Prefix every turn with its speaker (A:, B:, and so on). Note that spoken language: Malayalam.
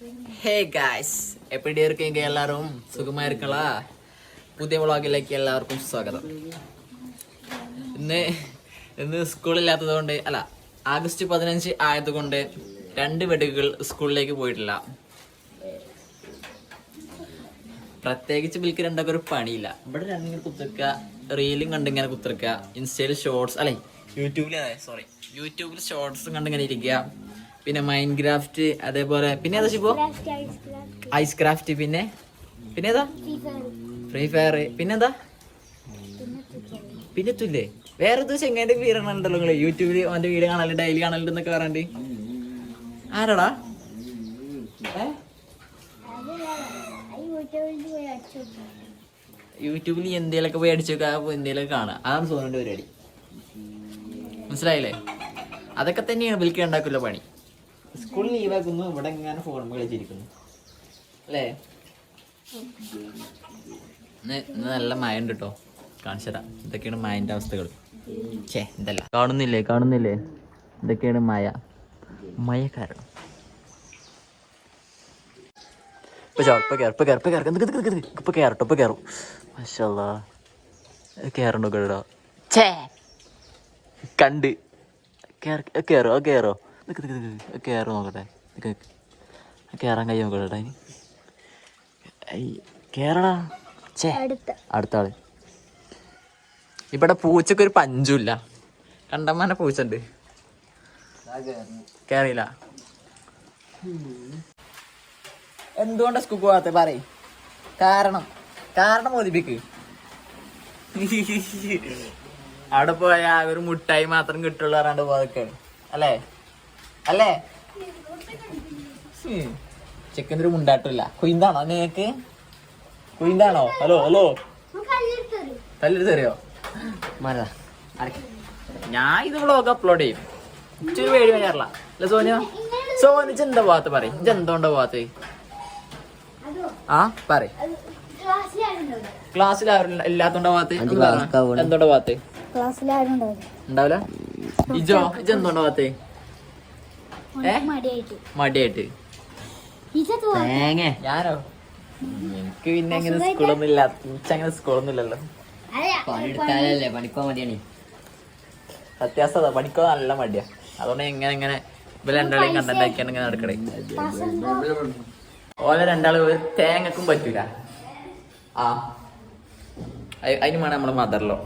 A: ഹേ ഗായ്സ് എപ്പിടി இருக்கீங்க எல்லாரும் സുഖമാ இருக்கலா പുതിയ വ്ളോഗിലേക്ക് എല്ലാവർക്കും സ്വാഗതം ഇന്ന് ഇന്ന് സ്കൂളില്ലാത്തത് കൊണ്ട് അല്ല ആഗസ്റ്റ് പതിനഞ്ച് ആയതുകൊണ്ട് രണ്ട് വെടികൾ സ്കൂളിലേക്ക് പോയിട്ടില്ല പ്രത്യേകിച്ച് ബിൽക്ക് രണ്ടൊക്കെ ഒരു പണിയില്ല ഇവിടെ രണ്ടിങ്ങനെ കുത്തിർക്കുക റീലും കണ്ടിങ്ങനെ കുത്തിർക്കുക ഇൻസ്റ്റയിൽ ഷോർട്സ് അല്ലെ യൂട്യൂബിൽ അതെ സോറി യൂട്യൂബിൽ ഷോർട്സും കണ്ടിങ്ങനെ ഇരിക്കുക പിന്നെ മൈൻഡ് ക്രാഫ്റ്റ് അതേപോലെ പിന്നെ ഏതാ ശിപ്പോ ഐസ് ക്രാഫ്റ്റ് പിന്നെ? പിന്നെ ഏതാ? ഫ്രീ ഫയർ പിന്നെന്താ പിന്നെ തുല്ലേ? വേറെ ദിവസം എങ്ങനെ പേരണുണ്ടല്ലോ നിങ്ങൾ. യൂട്യൂബിൽ അവന്റെ വീഡിയോ കാണാൻ ഡെയിലി കാണലുണ്ട് എന്നൊക്കെ പറഞ്ഞിട്ട്. ആരാടാ? യൂട്യൂബിൽ എന്തേലൊക്കെ പോയി അടിച്ചൊക്കെ എന്തേലൊക്കെ കാണാം. അതാണ് സോനുന്റെ പരിപാടി. മനസ്സിലായില്ലേ? അതൊക്കെ തന്നെയാണ് വിൽക്കാൻ ഉണ്ടാക്കില്ല പണി. സ്കൂളിൽ ലീവാക്കുന്നു ഇവിടെ എങ്ങനെ ഫോൺ കളിച്ചിരിക്കുന്നു. അല്ലേ? ഇന്ന് നല്ല മഴ ഉണ്ട് കേട്ടോ കാണിച്ചതാ ഇതൊക്കെയാണ് മഴന്റെ അവസ്ഥകൾ. ഛേ ഇതല്ല. കാണുന്നില്ലേ കാണുന്നില്ലേ? ഇതൊക്കെയാണ് മഴ. മഴ കാരണം. ഇപ്പൊ ഇപ്പൊ കയറും ഇപ്പൊ കയറും ഇപ്പൊ കയറും ഇപ്പൊ കയറട്ടോ ഇപ്പൊ കയറും മഷാല്ലാ കയറണ്ടോ കേട്ടോ ഛേ. കണ്ട്. കയറോ കയറോ കയറോ നിക്ക് നിക്ക് നിക്ക്. നോക്കട്ടെ. നിക്ക് നിക്ക്. കയറാൻ കഴിയും നോക്കട്ടെ ഇനി. കേറടാ. ഛേ. അടുത്ത. ആൾ. ഇവിടെ പൂച്ചക്ക് ഒരു പഞ്ചുമില്ല കണ്ടമാന പൂച്ച ഉണ്ട് കേറിയില്ല. എന്തുകൊണ്ട് സ്കൂൾ പോകാത്ത പറയ്. കാരണം. കാരണം മോദിപ്പിക്ക് അവിടെ പോയാ ഒരു മുട്ടായി മാത്രം കിട്ടുള്ളൂ പറയാണ്ട് പോതൊക്കെയാണ് അല്ലേ? അല്ലേ? ചെക്കന്റെ ഒരു മുണ്ടാട്ടില്ല കുയിന്താണോ നിനക്ക് കുയിന്താണോ? Hello hello. തല്ലിട്ട് തരുമോ മരതാ ഞാൻ ഇത് വ്ളോഗ് അപ്ലോഡ് ചെയ്യും. ഇച്ചിരി പേടി വരാറില്ല. അല്ല സോനിയ? സോനി ചെന്താ ഭാഗത്ത് പറയും? ഇജെന്തോണ്ടാ ഭാഗത്ത്? ആ പറ ക്ലാസ്സിൽ ആരും ഇല്ലാത്തോണ്ട ഭാഗത്ത്? എന്തോണ്ട
B: ഭാഗത്ത്? ഉണ്ടാവില്ല
A: ഇജോ ഇജ് പോവാത്ത ഏ
B: മടിയായിട്ട്.
A: തേങ്ങ. ഞാനോ? എനിക്ക് പിന്നെ അങ്ങനെ സ്കൂളൊന്നും ഇല്ല അങ്ങനെ സ്കൂളൊന്നും ഇല്ലല്ലോ
C: പണിയെടുത്താലല്ലേ പണിക്കോ മതിയാണ്
A: അത്യാവശ്യം പണിക്കോ നല്ല മടിയാ. അതുകൊണ്ട് എങ്ങനെ ഇങ്ങനെ ഇവർ രണ്ടാളെയും കണ്ടന്റ് ആക്കിയാണ് ഇങ്ങനെ നടക്കണേ. ഓലെ രണ്ടാളും ഒരു തേങ്ങക്കും പറ്റൂല. ആ. അയ്- അതിന് വേണം നമ്മളെ മദറിലോ